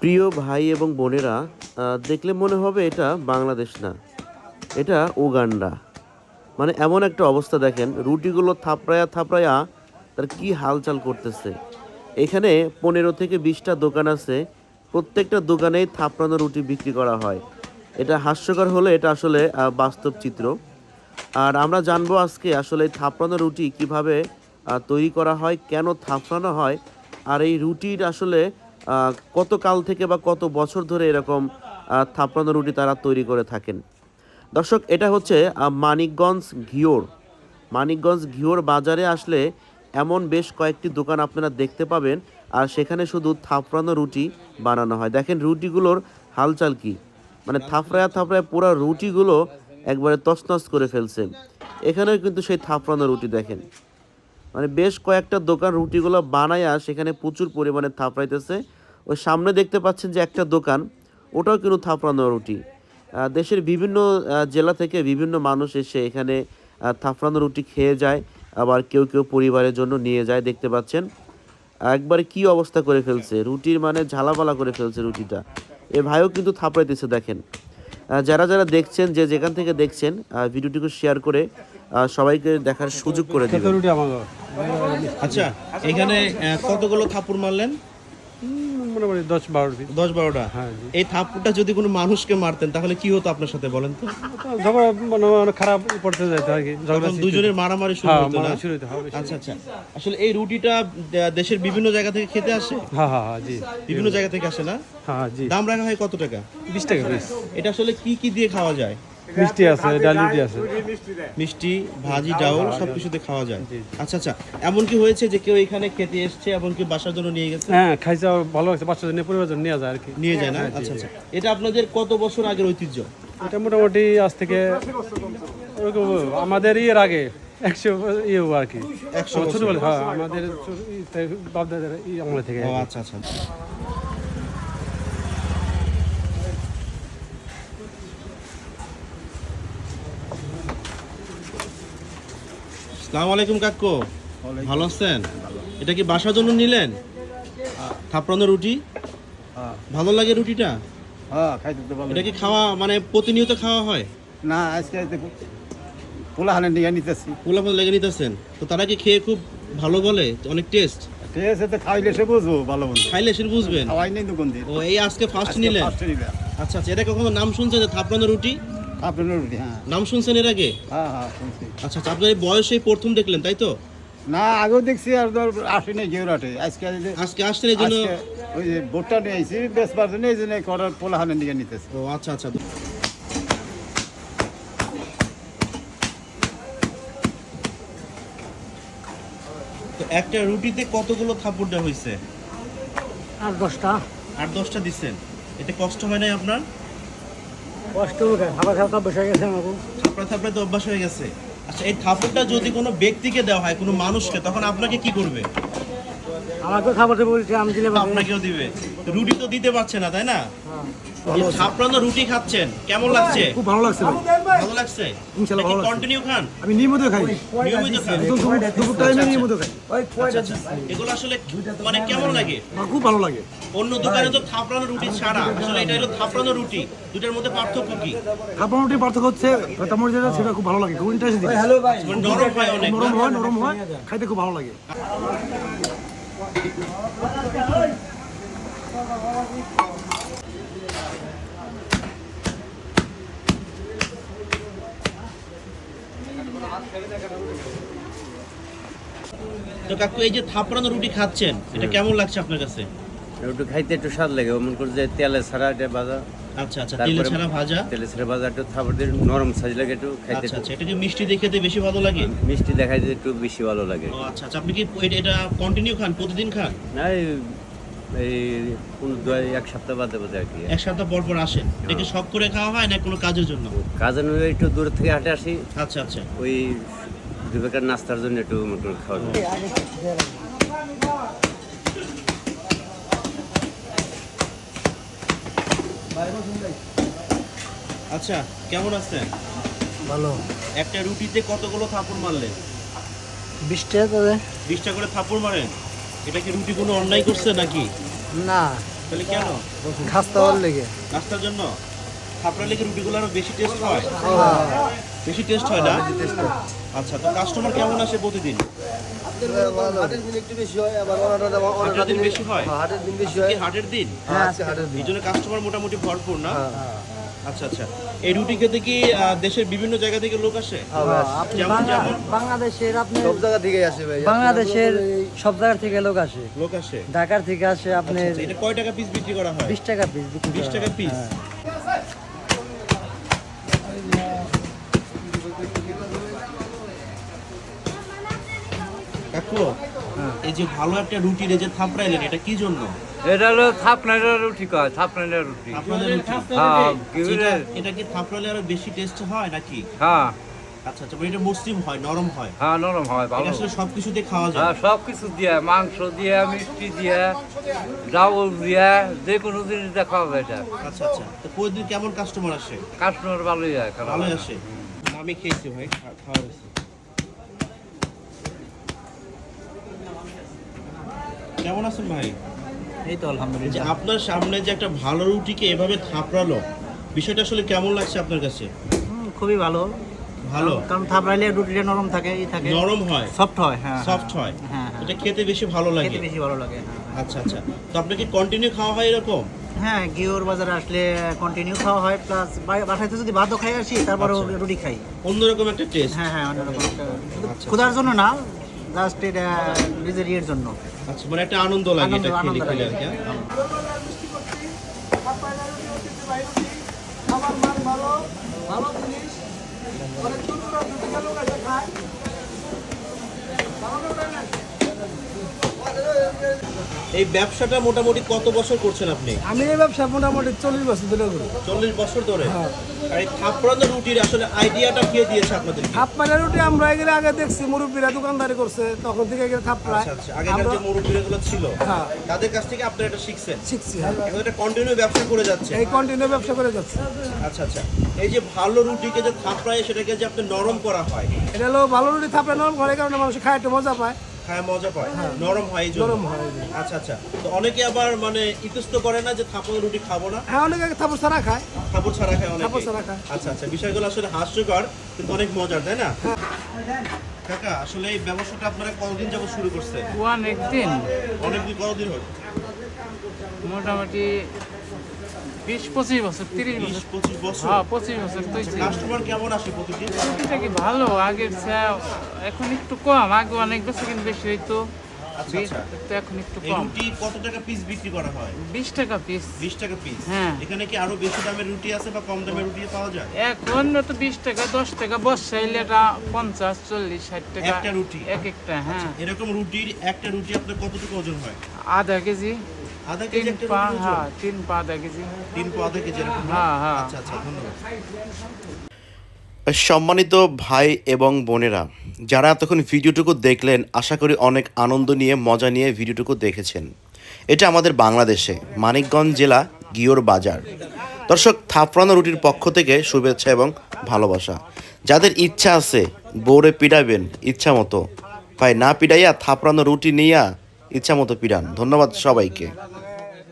প্রিয় ভাই এবং বোনেরা দেখলে মনে হবে এটা বাংলাদেশ না, এটা উগান্ডা। মানে এমন একটা অবস্থা দেখেন, রুটিগুলো থাপড়ায়া থাপড়ায়া তার কি হালচাল করতেছে। এখানে পনেরো থেকে বিশটা দোকান আছে, প্রত্যেকটা দোকানেই থাপড়ানো রুটি বিক্রি করা হয়। এটা হাস্যকর হলে এটা আসলে বাস্তব চিত্র। আর আমরা জানব আজকে আসলে থাপড়ানো রুটি কীভাবে তৈরি করা হয়, কেন থাপড়ানো হয়, আর এই রুটির আসলে কত কাল থেকে বা কত বছর ধরে এরকম থাপড়ানো রুটি তারা তৈরি করে থাকেন। দর্শক, এটা হচ্ছে মানিকগঞ্জ ঘিওর। মানিকগঞ্জ ঘিওর বাজারে আসলে এমন বেশ কয়েকটি দোকান আপনারা দেখতে পাবেন, আর সেখানে শুধু থাপড়ানো রুটি বানানো হয়। দেখেন রুটিগুলোর হালচাল কি। মানে থাপড়ায় থাপড়ায় পুরো রুটিগুলো একবারে তছনছ করে ফেলছে। এখানেও কিন্তু সেই থাপড়ানো রুটি দেখেন। মানে বেশ কয়েকটা দোকান রুটিগুলো বানায়া সেখানে প্রচুর পরিমাণে থাপড়াইতেছে। ওই সামনে দেখতে পাচ্ছেন যে একটা দোকান ওটাও কিন্তু থাপড়ানো রুটি। দেশের বিভিন্ন জেলা থেকে বিভিন্ন মানুষ এসে এখানে থাপড়ানো রুটি খেয়ে যায় আবার কেউ কেউ পরিবারের জন্য নিয়ে যায় দেখতে পাচ্ছেন। একবার কি অবস্থা করে ফেলছে? রুটির মানে ঝালাপালা করে ফেলছে রুটিটা। এ ভাইও কিন্তু থাপড়াইতেছে দেখেন। যারা যারা দেখছেন যে যেখান থেকে দেখছেন ভিডিওটিকে শেয়ার করে সবাইকে দেখার সুযোগ করে দেবেন। আচ্ছা এখানে কতগুলো থাপুর মারলেন? মোটামুটি দশ পিস দশ বারোটা? হ্যাঁ জি। এই থাপুরটা যদি কোনো মানুষকে মারতেন তাহলে কি হতো আপনার সাথে বলেন তো? ঝগড়া মানে অনেক খারাপ পড়তে যেত আর কি ঝগড়া তখন দুজনের মারামারি শুরু হ্যাঁ হতো না? শুরু হতে হবে আচ্ছা আচ্ছা। আসলে এই রুটিটা দে- দেশের বিভিন্ন জায়গা থেকে খেতে আসে? হ্যাঁ হ্যাঁ হ্যাঁ জি। বিভিন্ন জায়গা থেকে আসে না? হ্যাঁ জি। দাম রাখা হয় কত টাকা? বিশ টাকা পিস এটা আসলে কি কি দিয়ে খাওয়া যায়? মিষ্টি আছে ডাল রুটি আছে। মিষ্টি ভাজি ডাউল সব কিছুতে খাওয়া যায়। আচ্ছা আচ্ছা এমন কি হয়েছে যে কেউ এখানে খেতে এসছে এবং কেউ বাসার জন্য নিয়ে গেছে? হ্যাঁ খাইছে ভালো লাগছে বাচ্চাদের জন্য পরিবার জন্য নিয়ে যায় আর কি। নিয়ে যায় না? আচ্ছা আচ্ছা। এটা আপনাদের কত বছর আগের ঐতিহ্য? এটা মোটামুটি আজ থেকে আমাদের ইয়ের আগে একশো ইয়ে আর কি। একশো ছোটবেলা হ্যাঁ আমাদের বাপদাদের আমলে থেকে আচ্ছা আচ্ছা। সালাম আলাইকুম কাকু। ভালো আছেন? এটা কি বাসার জন্য নিলেন? থাপড়ানো রুটি? ভালো লাগে রুটিটা? হ্যাঁ এটা কি খাওয়া মানে প্রতিনিয়ত খাওয়া হয়? না আজকে পোলা হানে নিয়ে নিতেছি। পোলা পোলা লেগে নিতেছেন? তো তারা কি খেয়ে খুব ভালো বলে? অনেক টেস্ট ঠিক আছে তো খাইলে সে বুঝব ভালো মন্দ খাইলে বুঝবেন? খাওয়াই নেই দোকান দিয়ে ও এই আজকে ফার্স্ট নিলেন। আচ্ছা আচ্ছা এটা কখনো নাম শুনছেন যে থাপড়ানো রুটি? আপনার রুটি হ্যাঁ। নাম শুনছেন এর আগে? হ্যাঁ হ্যাঁ শুনছি। আচ্ছা আচ্ছা আপনার এই বয়সেই প্রথম দেখলেন তাই তো? না আগেও দেখছি আর ধর আসি নাই আজকে আজকে আসছেন এই জন্য ওই যে ভোটটা নিয়ে আইছি বেসবার জন্য এই জন্য করার পোলা হানে নিয়ে নিতেছি। ও আচ্ছা আচ্ছা। তো একটা রুটিতে কতগুলো থাপড় দেওয়া হয়েছে? আর দশটা। আট দশটা দিচ্ছেন। এতে কষ্ট হয় নাই আপনার? কষ্ট খাবার খাওয়া বসে গেছে আমাকে থাপড়া থাপড়া তো অভ্যাস হয়ে গেছে। আচ্ছা এই থাপড়টা যদি কোনো ব্যক্তিকে দেওয়া হয় কোনো মানুষকে তখন আপনাকে কি করবে? আমাকেও খাবার বলছে আমি দিলে আপনাকেও দিবে। রুটি তো দিতে পারছে না তাই না? এই রুটি খাচ্ছেন। কেমন লাগছে? খুব ভালো লাগছে ভালো লাগছে? ইনশাল্লাহ ভালো লাগছে। কন্টিনিউ খান? আমি নিয়মিত খাই। নিয়মিত একদম দুপুর- দুপুর টাইমে নিয়মিত খাই। আচ্ছা, আচ্ছা। এগুলো আসলে মানে কেমন লাগে। খুব ভালো লাগে। অন্য দোকানে তো থাপড়ানো রুটি ছাড়া। আসলে এটা হলো থাপড়ানো রুটি। দুটার মধ্যে পার্থক্য কি? খাবার রুটির পার্থক্য হচ্ছে যেটা সেটা খুব ভালো লাগে। খুব ইন্টারেস্টিং মানে নরম হয় অনেক। নরম হয় নরম হয়। খাইতে খুব ভালো লাগে। তো কাকু এই যে থাপড়ানো রুটি খাচ্ছেন এটা কেমন লাগছে আপনার কাছে? একটু খাইতে একটু স্বাদ লাগে মন করে যে তেলে ছাড়া এটা ভাজা। আচ্ছা আচ্ছা তেলে ছাড়া ভাজা? তেলে ছাড়া ভাজা একটু খাবার দিয়ে নরম সাইজ লাগে একটু খাইতে আচ্ছা আচ্ছা এটা কি মিষ্টি দিয়ে বেশি ভালো লাগে? মিষ্টি দেখাই যে একটু বেশি ভালো লাগে। আচ্ছা আচ্ছা আপনি কি এটা- এটা কন্টিনিউ খান প্রতিদিন খান? না এই- এক সপ্তাহ বাদে বাদে আর কি। এক সপ্তাহ পর পর আসেন। এটা কি শখ করে খাওয়া হয় না কোনো কাজের জন্য? কাজে নয় একটু দূর থেকে হাঁটে আসি। আচ্ছা আচ্ছা। ওই দু বেকার নাস্তার জন্য একটু মন খাওয়া আচ্ছা কেমন আছেন? ভালো। একটা রুটিতে কতগুলো থাপড় মারলেন? বিশ টাকা বিশটা করে থাপড় মারেন? এটা কি রুটি কোনো অন্যায় করছে নাকি? না। তাহলে কেন? খাস্তা হওয়ার লেগে। নাস্তার জন্য? থাপড়া লেগে রুটিগুলো আরও বেশি টেস্ট হয়? বেশি টেস্ট হয় না? আচ্ছা তো কাস্টমার কেমন আসে প্রতিদিন? একটু বেশি হয়? হাটের দিন বেশি হয়। হাটের দিন? এই জন্য কাস্টমার মোটামুটি ভরপুর না? আচ্ছা আচ্ছা। এই রুটি খেতে কি আহ, দেশের বিভিন্ন জায়গা থেকে লোক আসে? যেমন বাংলাদেশের আপনি সব জায়গা থেকে আসে ভাই বাংলাদেশের সব জায়গা থেকে লোক আসে। লোক আসে। ঢাকার থেকে আসে আপনি আচ্ছা, এটা কয় টাকা পিস বিক্রি করা হয়? বিশ টাকা পিস বিক্রি বিশ করা টাকা পিস যে ভালো একটা রুটির এই যে থাপড়াইলেন এটা কি জন্য? এটা হলো থাপনাইলের রুটি কয়? থাপনাইলের রুটি। আপনাদের রুটি? হ্যাঁ এটা এটা কি থাপড়ালে আরও বেশি টেস্ট হয় নাকি? হ্যাঁ। আচ্ছা আচ্ছা মানে এটা মসৃণ হয় নরম হয়? হ্যাঁ নরম হয় ভালো। এটা আসলে সবকিছুতে খাওয়া যায়। হ্যাঁ সব কিছু দিয়ে মাংস দিয়ে মিষ্টি দিয়ে যে কোনো জিনিস দিয়ে খাওয়া যায় এটা। আচ্ছা আচ্ছা তো প্রতিদিন কেমন কাস্টমার আসে? কাস্টমার ভালোই হয় খারাপ ভালোই হয় না। আসে। আমি খেয়েছি ভাই খা- খাওয়া হয়েছে। কেমন আছেন ভাই? এই তো আলহামদুলিল্লাহ। আপনার সামনে যে একটা ভালো রুটিকে এভাবে থাপড়ালো বিষয়টা আসলে কেমন লাগছে আপনার কাছে? খুবই ভালো। ভালো? কারণ থাপড়াইলে রুটিটা নরম থাকে ই থাকে। নরম হয়? সফট হয় হ্যাঁ সফট হয়? হ্যাঁ, এটা খেতে বেশি ভালো লাগে? খেতে বেশি ভালো লাগে হ্যাঁ। আচ্ছা আচ্ছা। তো আপনি কি কন্টিনিউ খাওয়া হয় এরকম? হ্যাঁ গিওর বাজারে আসলে কন্টিনিউ খাওয়া হয় প্লাস বাসায় তো যদি ভাতও খাই আসি তারপরে আচ্ছা। রুটি খাই। অন্যরকম একটা টেস্ট হ্যাঁ হ্যাঁ অন্যরকম একটা- আচ্ছা। ক্ষুধার জন্য না জাস্ট এটা নিজের ইয়ের জন্য। আচ্ছা মানে একটা আনন্দ লাগে এটা খেলে খেলে। আর কি হ্যাঁ? এই ব্যবসাটা মোটামুটি কত বছর করছেন আপনি? আমি এই ব্যবসা মোটামুটি চল্লিশ বছর ধরে করি। চল্লিশ বছর ধরে? আর এই থাপড়ানো রুটির আসলে আইডিয়াটা কে দিয়েছে আপনাদের পাইলা রুটি আমরা এগুলো আগে দেখছি মুরব্বীরা দোকানদারি করছে তখন থেকে এগুলো থাপ প্রায় আচ্ছা আচ্ছা। আগেকার যে মুরব্বীরা গুলো ছিল হ্যাঁ। তাদের কাছ থেকে আপনারা এটা শিখছেন? শিখছি হ্যাঁ। এখন এটা কন্টিনিউ ব্যবসা করে যাচ্ছে। এই কন্টিনিউ ব্যবসা করে যাচ্ছে। আচ্ছা আচ্ছা। এই যে ভালো রুটিকে যে থাপড়ায় সেটাকে যে আপনি নরম করা হয় এটা হলো ভালো রুটি থাপড়ে নরম ঘরে কারণে মানুষ খায় একটু মজা পায়। খায় মজা পায়। নরম হয় নরম হয় আচ্ছা আচ্ছা। তো অনেকে আবার মানে ইতস্ত করে না যে থাপড় রুটি খাব না? হ্যাঁ অনেকে থাপড় ছাড়া খায়। থাপড় ছাড়া খায় অনেকে। থাপড় ছাড়া খায়। আচ্ছা আচ্ছা। বিষয়গুলো আসলে হাস্যকর কিন্তু অনেক মজার তাই না? কাকা আসলে এই ব্যবসাটা আপনারা কতদিন যাবত শুরু করছে অনেক দিন অনেকদিন কতদিন হল? মোটামুটি বিশ পঁচিশ বছর তিরিশ বছর। বছর? হ্যাঁ পঁচিশ বছর তো। কাস্টমার কেমন আসে প্রতিদিন? এটা কি ভালো? আগের চেয়ে এখন একটু কম আগে অনেক বেশি কিন্তু বেশি হইতো আচ্ছা, আচ্ছা। তো এখন একটু কম। রুটি কত টাকা পিস বিক্রি করা হয়? বিশ টাকা পিস বিশ টাকা পিস হ্যাঁ। এখানে কি আরও বেশি দামের রুটি আছে বা কম দামের রুটি পাওয়া যায়? এখন তো বিশ টাকা দশ টাকা বসাইলে এটা পঞ্চাশ চল্লিশ ষাট টাকা। একটা রুটি? এক একটা হ্যাঁ। এরকম রুটির একটা রুটি আপনার কতটুকু ওজন হয়? আধা কেজি। আধা কেজি একটা পা হ্যাঁ তিন পা আধা কেজি। তিন পা আধা কেজি হ্যাঁ, হ্যাঁ। আচ্ছা আচ্ছা ধন্যবাদ। সম্মানিত ভাই এবং বোনেরা যারা এতক্ষণ ভিডিওটুকু দেখলেন আশা করি অনেক আনন্দ নিয়ে মজা নিয়ে ভিডিওটুকু দেখেছেন। এটা আমাদের বাংলাদেশে মানিকগঞ্জ জেলা গিওর বাজার। দর্শক থাপড়ানো রুটির পক্ষ থেকে শুভেচ্ছা এবং ভালোবাসা। যাদের ইচ্ছা আছে বউরে পিড়াবেন ইচ্ছা মতো। ভাই না পিড়াইয়া থাপড়ানো রুটি নিয়া ইচ্ছা মতো পিড়ান। ধন্যবাদ সবাইকে।